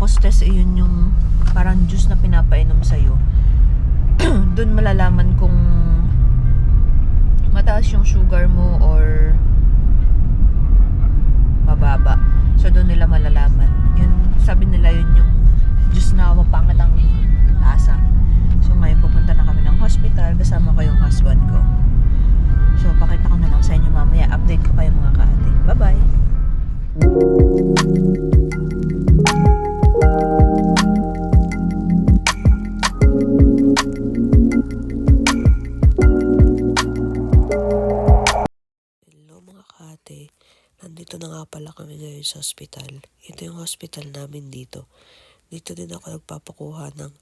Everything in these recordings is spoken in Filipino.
Glucose test ay yun yung parang juice na pinapainom sa'yo. Doon malalaman kung mataas yung sugar mo or mababa. So doon nila malalaman. Yun, sabi nila yun yung juice na mapangit ang lasa. So ngayon pupunta na kami ng hospital kasama ko yung husband ko. So pakita ko na lang sa ngayon sa hospital. Ito yung hospital namin dito. Dito din ako nagpapakuha ng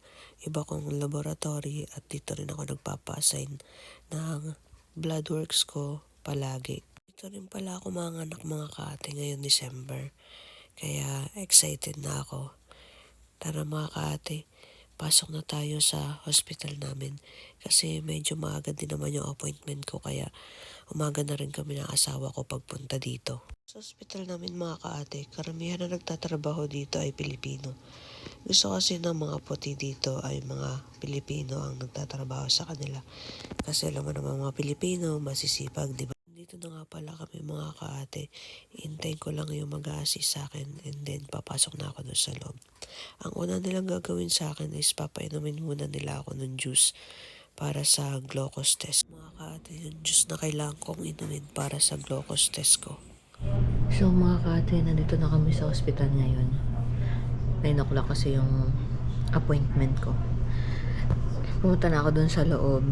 iba kong laboratory at dito rin ako nagpapa-assign ng blood works ko palagi. Dito rin pala ako mga anak mga kate ngayon December. Kaya excited na ako. Tara mga kate, pasok na tayo sa hospital namin kasi medyo maaga din naman yung appointment ko kaya umaga na rin kami ng asawa ko pagpunta dito. Sa hospital namin mga kaate, karamihan na nagtatrabaho dito ay Pilipino. Gusto kasi ng mga puti dito ay mga Pilipino ang nagtatrabaho sa kanila. Kasi alam mo naman mga Pilipino, masisipag, di ba? Dito na nga pala kami mga kaate. Hintayin ko lang yung mag-assist sa akin and then papasok na ako doon sa loob. Ang una nilang gagawin sa akin is papainumin muna nila ako ng juice para sa glucose test. Mga kaate, yung juice na kailangan kong inumin para sa glucose test ko. So mga kaate, nandito na kami sa hospital ngayon. 9 o'clock kasi yung appointment ko. Pumunta na ako dun sa loob,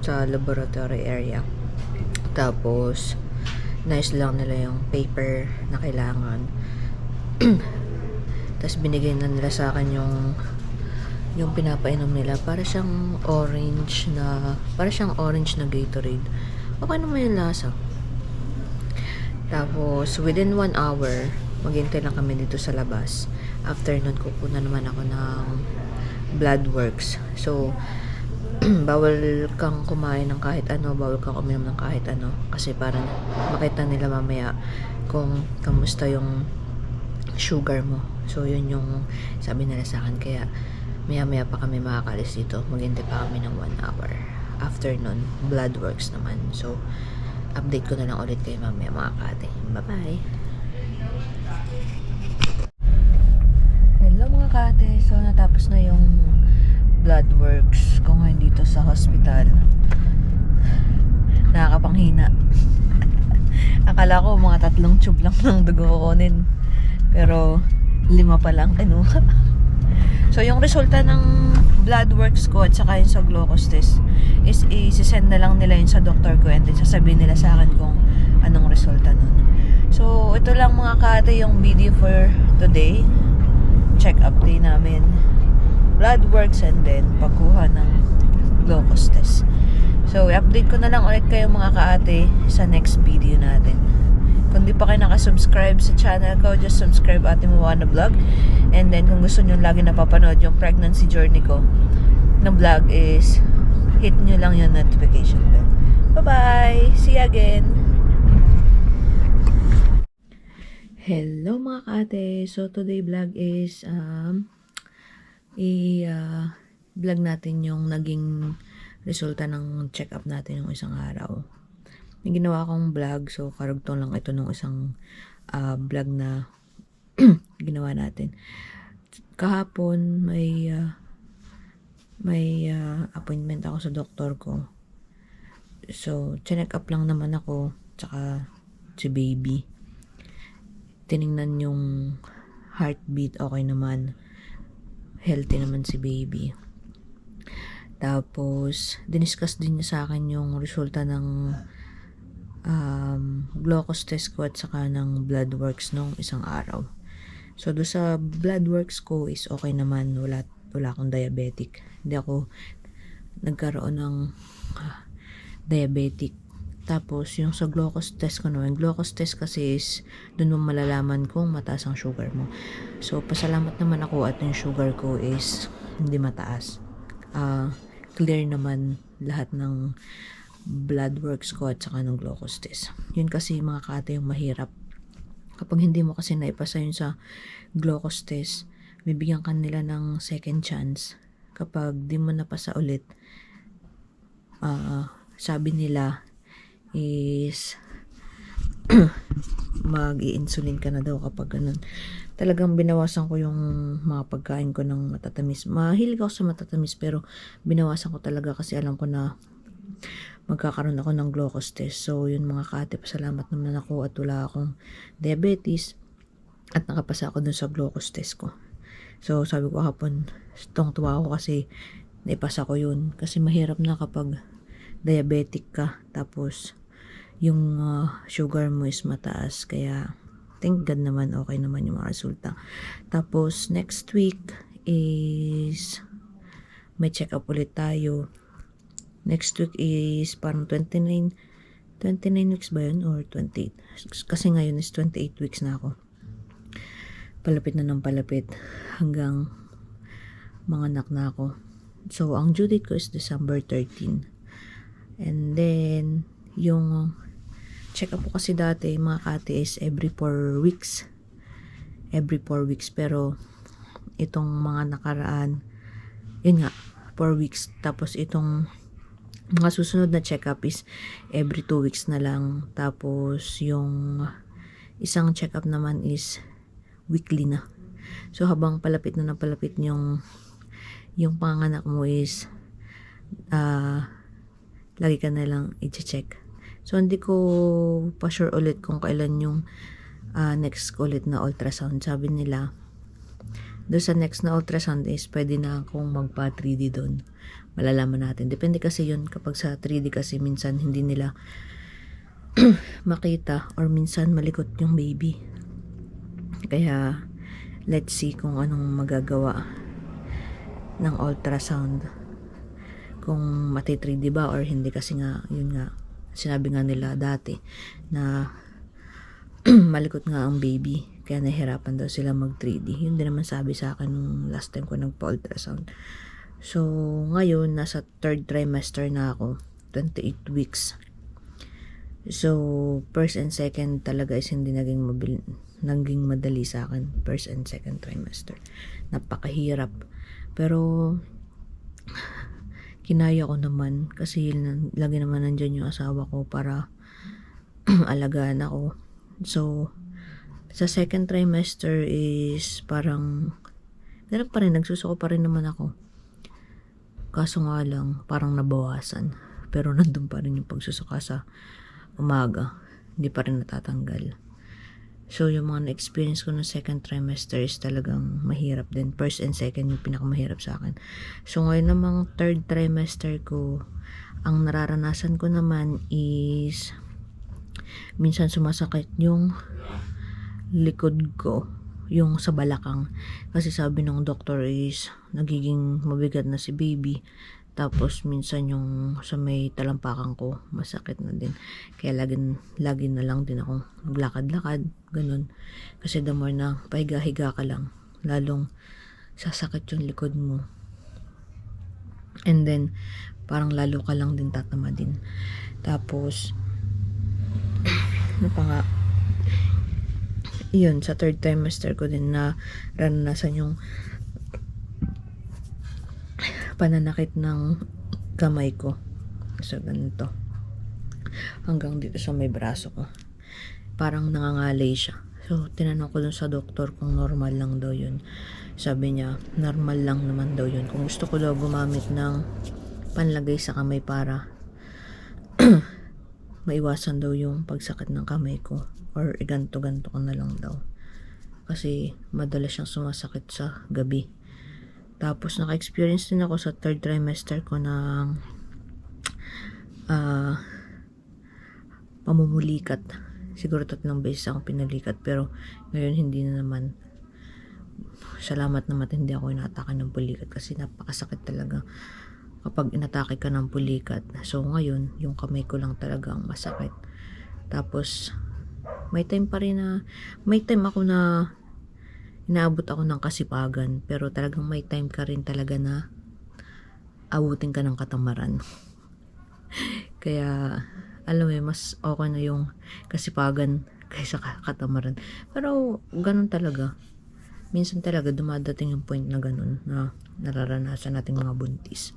sa laboratory area. Tapos, nice lang nila yung paper na kailangan. Tapos binigay na nila sa akin yung yung pinapainom nila para siyang orange na para siyang orange na Gatorade. Okay naman yung lasa. Tapos within one hour, maghintay lang kami dito sa labas. After nun, kukunan naman ako ng blood works. So, bawal kang kumain ng kahit ano, bawal kang uminom ng kahit ano. Kasi parang makita nila mamaya kung kamusta yung sugar mo. So, yun yung sabi nila sa akin. Kaya, maya-maya pa kami makakalis dito. Maghintay pa kami ng one hour. After nun, blood works naman. So, update ko na lang ulit kayo mamaya mga kate. Bye-bye! Hello mga kate. So, natapos na yung blood works ko ngayon dito sa hospital. Nakakapanghina. Akala ko mga tatlong tube lang ng dugo kukunin. Pero, lima pa lang. Ano? so, yung resulta ng blood works ko at saka yung sa glucose test is i-send na lang nila yun sa doktor ko and then sasabihin nila sa akin kung anong resulta nun. So, ito lang mga kate yung video for today. Check up day namin. Blood works and then pagkuha ng glucose test. So, i-update ko na lang ulit kayo mga kaate sa next video natin. Kung di pa kayo nakasubscribe sa channel ko, just subscribe Ate Moana Vlog. And then, kung gusto nyo lagi napapanood yung pregnancy journey ko na vlog is hit nyo lang yung notification bell. Bye-bye! See you again! Hello mga kate! So, today vlog is um, i-vlog natin yung naging resulta ng check-up natin ng isang araw. May ginawa akong vlog, so karugtong lang ito ng isang ah, vlog na ginawa natin. Kahapon, may ah, may ah, appointment ako sa doktor ko. So, check up lang naman ako, tsaka si baby. Tiningnan yung heartbeat, okay naman. Healthy naman si baby. Tapos, diniscuss din niya sa akin yung resulta ng um, glucose test ko at saka ng blood works nung isang araw. So, do sa blood works ko is okay naman. Wala, wala akong diabetic. Hindi ako nagkaroon ng ah, diabetic. Tapos, yung sa glucose test ko naman, glucose test kasi is dun mo malalaman kung mataas ang sugar mo. So, pasalamat naman ako at yung sugar ko is hindi mataas. Ah, clear naman lahat ng blood works ko at saka ng glucose test. Yun kasi mga kate yung mahirap. Kapag hindi mo kasi naipasa yun sa glucose test, bibigyan ka nila ng second chance. Kapag di mo napasa ulit, ah, sabi nila is mag-i-insulin ka na daw kapag ganun. Talagang binawasan ko yung mga pagkain ko ng matatamis. Mahilig ako sa matatamis pero binawasan ko talaga kasi alam ko na magkakaroon ako ng glucose test. So, yun mga kate, pasalamat naman ako at wala akong diabetes at nakapasa ako dun sa glucose test ko. So, sabi ko hapon, tong tuwa ako kasi naipasa ko yun. Kasi mahirap na kapag diabetic ka, tapos yung uh, sugar mo is mataas. Kaya, thank God naman, okay naman yung mga resulta. Tapos, next week is may check up ulit tayo. Next week is parang 29 29 weeks ba yun or 28? Kasi ngayon is 28 weeks na ako. Palapit na ng palapit hanggang mga anak na ako. So, ang due date ko is December 13. And then, yung check up ko kasi dati, mga kate, is every 4 weeks. Every 4 weeks. Pero, itong mga nakaraan, yun nga, 4 weeks. Tapos, itong mga susunod na check-up is every 2 weeks na lang. Tapos, yung isang check-up naman is weekly na. So, habang palapit na ng palapit yung yung panganak mo is uh, lagi ka na lang i-check. So, hindi ko pa sure ulit kung kailan yung uh, next ulit na ultrasound. Sabi nila, doon sa next na ultrasound is pwede na akong magpa 3D doon. Malalaman natin. Depende kasi yun kapag sa 3D kasi minsan hindi nila makita or minsan malikot yung baby. Kaya, let's see kung anong magagawa ng ultrasound kung mati 3D ba? Or hindi kasi nga yun nga sinabi nga nila dati na malikot nga ang baby kaya nahirapan daw sila mag 3D yun din naman sabi sa akin nung last time ko nagpa-ultrasound so ngayon nasa third trimester na ako 28 weeks. So first and second talaga is hindi naging mabil naging madali sa akin first and second trimester. Napakahirap. Pero, kinaya ko naman kasi lagi naman nandyan yung asawa ko para alagaan ako. So, sa second trimester is parang ganun pa rin, nagsusuko pa rin naman ako. Kaso nga lang, parang nabawasan. Pero nandun pa rin yung pagsusuka sa umaga. Hindi pa rin natatanggal. So, yung mga na-experience ko ng second trimester is talagang mahirap din. First and second yung pinakamahirap sa akin. So, ngayon namang third trimester ko, ang nararanasan ko naman is minsan sumasakit yung likod ko yung sa balakang kasi sabi ng doctor is nagiging mabigat na si baby tapos minsan yung sa may talampakan ko masakit na din. Kaya lagi, lagi na lang din ako maglakad-lakad, ganun. Kasi the more na pahiga-higa ka lang, lalong sasakit yung likod mo. And then, parang lalo ka lang din tatama din. Tapos, ano pa nga, yun, sa third trimester ko din na ranasan yung pananakit ng kamay ko. So, ganito. Hanggang dito sa may braso ko. Parang nangangalay siya. So, tinanong ko dun sa doktor kung normal lang daw yun. Sabi niya, normal lang naman daw yun. Kung gusto ko daw gumamit ng panlagay sa kamay para maiwasan daw yung pagsakit ng kamay ko. Or iganto-ganto ko na lang daw. Kasi madalas siyang sumasakit sa gabi. Tapos, naka-experience din ako sa third trimester ko ng uh, pamumulikat. Siguro tatlong beses ako pinalikat. Pero, ngayon hindi na naman. Salamat naman hindi ako inatake ng pulikat kasi napakasakit talaga kapag inatake ka ng pulikat. So, ngayon, yung kamay ko lang talaga ang masakit. Tapos, may time pa rin na, may time ako na inaabot ako ng kasipagan pero talagang may time ka rin talaga na abutin ka ng katamaran Kaya, alam mo yun, mas okay na yung kasipagan kaysa ka- katamaran. Pero, ganun talaga. Minsan talaga dumadating yung point na ganun na nararanasan nating mga buntis.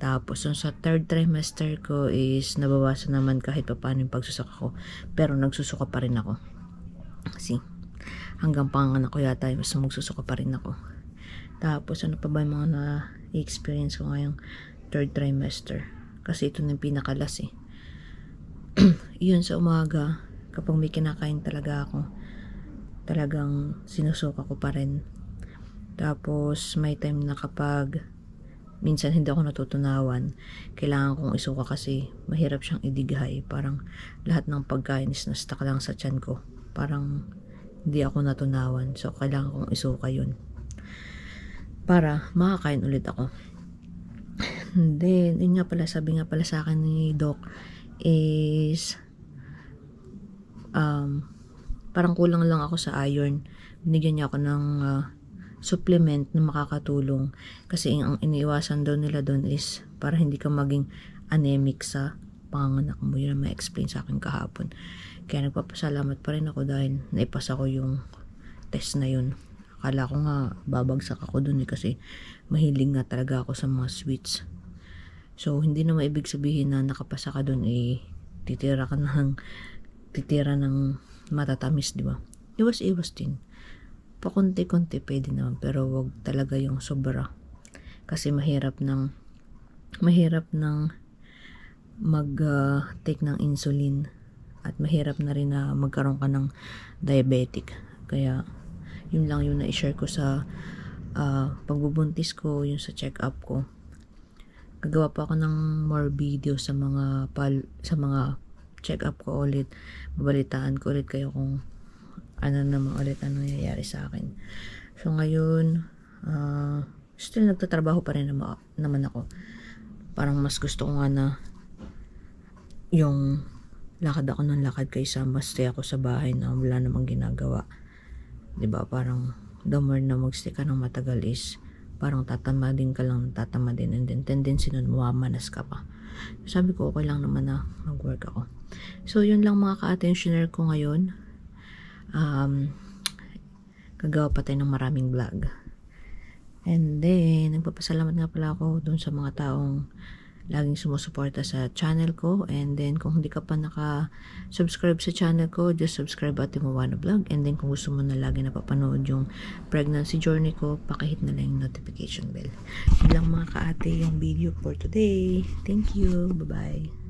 Tapos, yung sa third trimester ko is nabawasan naman kahit pa paano yung pagsusuka ko. Pero nagsusuka pa rin ako. Kasi, hanggang panganak ko yata, mas magsusuka pa rin ako. Tapos, ano pa ba yung mga na-experience ko ngayong third trimester? Kasi ito na yung pinakalas eh. Yun sa umaga, kapag may kinakain talaga ako, talagang sinusuka ko pa rin. Tapos, may time na kapag minsan hindi ako natutunawan, kailangan kong isuka kasi mahirap siyang idighay. Parang lahat ng pagkain is na-stuck lang sa tiyan ko. Parang hindi ako natunawan. So, kailangan kong isuka yun. Para makakain ulit ako. Then, yun nga pala, sabi nga pala sa akin ni Doc is um, parang kulang lang ako sa iron. Binigyan niya ako ng uh, supplement na makakatulong. Kasi ang iniiwasan daw nila doon is para hindi ka maging anemic sa panganak mo. Yun ang ma-explain sa akin kahapon. Kaya nagpapasalamat pa rin ako dahil naipasa ko yung test na yun. Akala ko nga babagsak ako doon eh kasi mahilig nga talaga ako sa mga sweets. So, hindi na maibig sabihin na nakapasa ka doon eh titira ka ng titira ng matatamis, di ba? Iwas-iwas din. Pakunti-kunti pwede naman pero wag talaga yung sobra. Kasi mahirap ng mahirap ng mag uh, take ng insulin at mahirap na rin na magkaroon ka ng diabetic. Kaya yun lang yung na-share ko sa uh, pagbubuntis ko, yung sa check-up ko. Gagawa pa ako ng more video sa mga pal sa mga check-up ko ulit. Babalitaan ko ulit kayo kung ano naman ulit ano nangyayari sa akin. So ngayon, uh, still nagtatrabaho pa rin naman, naman ako. Parang mas gusto ko nga na yung lakad ako ng lakad kaysa mas stay ako sa bahay na wala namang ginagawa. ba Parang the more na magstay ka ng matagal is parang tatamadin ka lang, tatamadin and then tendency nun mawamanas ka pa. Sabi ko okay lang naman na mag-work ako. So yun lang mga ka-attentioner ko ngayon. Um, gagawa pa tayo ng maraming vlog. And then, nagpapasalamat nga pala ako dun sa mga taong laging sumusuporta sa channel ko. And then, kung hindi ka pa naka-subscribe sa channel ko, just subscribe at Timuwano Vlog. And then, kung gusto mo na lagi napapanood yung pregnancy journey ko, pakihit na lang yung notification bell. Yun mga kaate yung video for today. Thank you. Bye-bye.